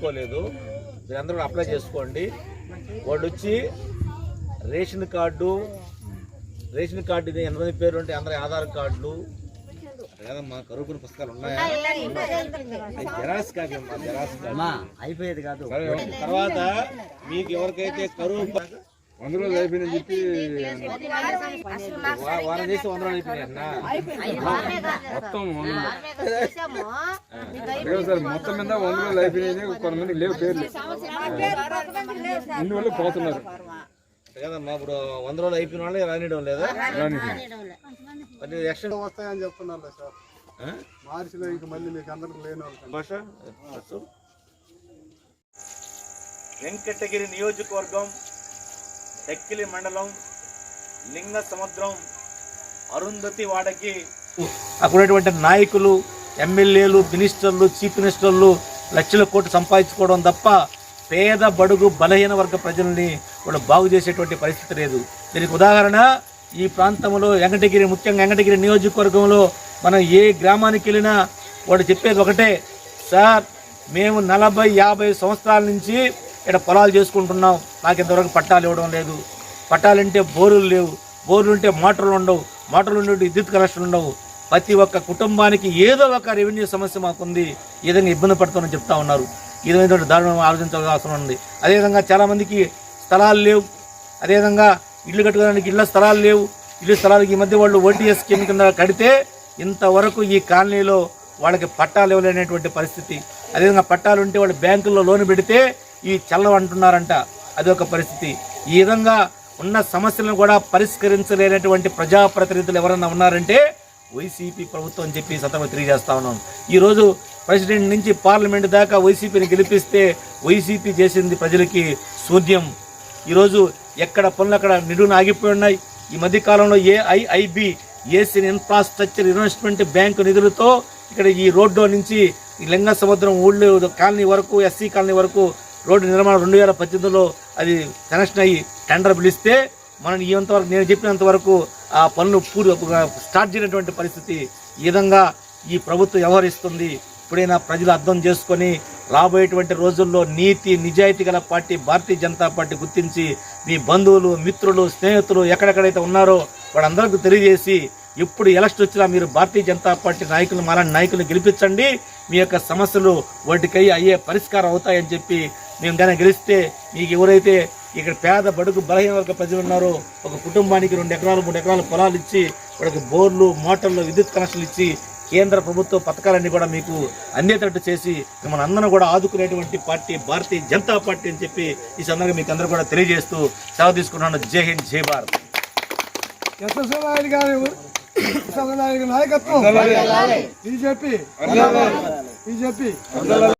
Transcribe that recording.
చేసుకోలేదు మీరందరూ కూడా అప్లై చేసుకోండి. వాళ్ళు వచ్చి రేషన్ కార్డు రేషన్ కార్డు ఇది ఎంతమంది పేర్లు ఉంటే అందరి ఆధార్ కార్డులు. లేదమ్మా కరువు పుస్తకాలు ఉన్నాయా? జెరాక్స్ కాపీ అమ్మా జెరాక్స్ అయిపోయేది కాదు. తర్వాత మీకు ఎవరికైతే కరువు వంద రోజులు అయిపోయిందని చెప్పి వారం చేసి వంద రోజులు అయిపోయినాయి సార్ మొత్తం మీద వంద రోజులు అయిపోయినాయి కొంతమంది లేవు పేర్లు. ఇందువల్ల పోతున్నారు. అంతే కదమ్మా ఇప్పుడు వంద రోజులు అయిపోయిన వాళ్ళు రానియడం లేదా? రాని మరి ఎక్స్టెండ్ వస్తాయని చెప్తున్నారు సార్? మార్చిలో ఇంక మళ్ళీ మీకు అందరికి లేని అచ్చు. వెంకటగిరి నియోజకవర్గం టెక్కిలి మండలం లింగ సముద్రం అరుంధతి వాడకి అక్కడ నాయకులు ఎమ్మెల్యేలు మినిస్టర్లు చీఫ్ మినిస్టర్లు లక్షల కోట్లు సంపాదించుకోవడం తప్ప పేద బడుగు బలహీన వర్గ ప్రజల్ని వాళ్ళు బాగు చేసేటువంటి పరిస్థితి లేదు. దీనికి ఉదాహరణ ఈ ప్రాంతంలో వెంకటగిరి ముఖ్యంగా వెంకటగిరి నియోజకవర్గంలో మనం ఏ గ్రామానికి వెళ్ళినా వాడు చెప్పేది ఒకటే సార్ మేము నలభై యాభై సంవత్సరాల నుంచి ఇక్కడ పొలాలు చేసుకుంటున్నాం. నాకు ఇంతవరకు పట్టాలు ఇవ్వడం లేదు. పట్టాలంటే బోరులు లేవు. బోర్లు ఉంటే మోటార్లు ఉండవు. మోటార్లు ఉండే విద్యుత్ కనెక్షన్లు ఉండవు. ప్రతి ఒక్క కుటుంబానికి ఏదో ఒక రెవెన్యూ సమస్య మాకుంది. ఏదైనా ఇబ్బంది పడుతుందని చెప్తా ఉన్నారు. ఈ విధమైన దారుణం ఆలోచించాల్సిన అవసరం ఉంది. అదేవిధంగా చాలామందికి స్థలాలు లేవు. అదేవిధంగా ఇల్లు కట్టుకోవడానికి ఇళ్ళ స్థలాలు లేవు. ఇల్లు స్థలాలకు ఈ మధ్య వాళ్ళు ఓటీఎస్ స్కీమ్ కింద కడితే ఇంతవరకు ఈ కాలనీలో వాళ్ళకి పట్టాలు ఇవ్వలేనటువంటి పరిస్థితి. అదేవిధంగా పట్టాలు ఉంటే వాళ్ళు బ్యాంకుల్లో లోన్ పెడితే ఈ చల్లం అంటున్నారంట. అది ఒక పరిస్థితి. ఈ విధంగా ఉన్న సమస్యలను కూడా పరిష్కరించలేనటువంటి ప్రజాప్రతినిధులు ఎవరన్నా ఉన్నారంటే వైసీపీ ప్రభుత్వం అని చెప్పి సతమ తెలియజేస్తా ఉన్నాం. ఈరోజు ప్రెసిడెంట్ నుంచి పార్లమెంట్ దాకా వైసీపీని గెలిపిస్తే వైసీపీ చేసింది ప్రజలకి శూన్యం. ఈరోజు ఎక్కడ పనులు అక్కడ నిడున ఆగిపోయి ఉన్నాయి. ఈ మధ్య కాలంలో AIIB Asian infrastructure investment bank నిధులతో ఇక్కడ ఈ రోడ్డు నుంచి ఈ లింగ సముద్రం ఊళ్ళో కాలనీ వరకు ఎస్సీ కాలనీ వరకు రోడ్డు నిర్మాణం రెండు వేల పద్దెనిమిదిలో అది కనెక్షన్ అయ్యి టెండర్ పిలిస్తే మనం ఇంతవరకు నేను చెప్పినంత వరకు ఆ పనులు పూర్తి స్టార్ట్ చేయనటువంటి పరిస్థితి ఈ విధంగా ఈ ప్రభుత్వం వ్యవహరిస్తుంది. ఇప్పుడైనా ప్రజలు అర్థం చేసుకొని రాబోయేటువంటి రోజుల్లో నీతి నిజాయితీ గల పార్టీ భారతీయ జనతా పార్టీ గుర్తించి మీ బంధువులు మిత్రులు స్నేహితులు ఎక్కడెక్కడైతే ఉన్నారో వాళ్ళందరికీ తెలియజేసి ఎప్పుడు ఎలక్షన్ వచ్చినా మీరు భారతీయ జనతా పార్టీ నాయకులు మాలాంటి నాయకులు గెలిపించండి. మీ యొక్క సమస్యలు వాటికై అయ్యే పరిష్కారం అవుతాయని చెప్పి మేము కానీ గెలిస్తే మీకు ఎవరైతే ఇక్కడ పేద బడుగు బలహీన వర్గ ప్రజలు ఉన్నారో ఒక కుటుంబానికి రెండు ఎకరాలు మూడు ఎకరాలు పొలాలు ఇచ్చి వాళ్ళకి బోర్లు మోటార్లు విద్యుత్ కనెక్షన్లు ఇచ్చి కేంద్ర ప్రభుత్వ పథకాలన్నీ కూడా మీకు అందేటట్టు చేసి మిమ్మల్ని అందరూ కూడా ఆదుకునేటువంటి పార్టీ భారతీయ జనతా పార్టీ అని చెప్పి ఈ సందర్భంగా మీకు అందరూ కూడా తెలియజేస్తూ సెలవు తీసుకున్నాను జై హింద్ జై భారత్. నాయకత్వం. బీజేపీ. బీజేపీ.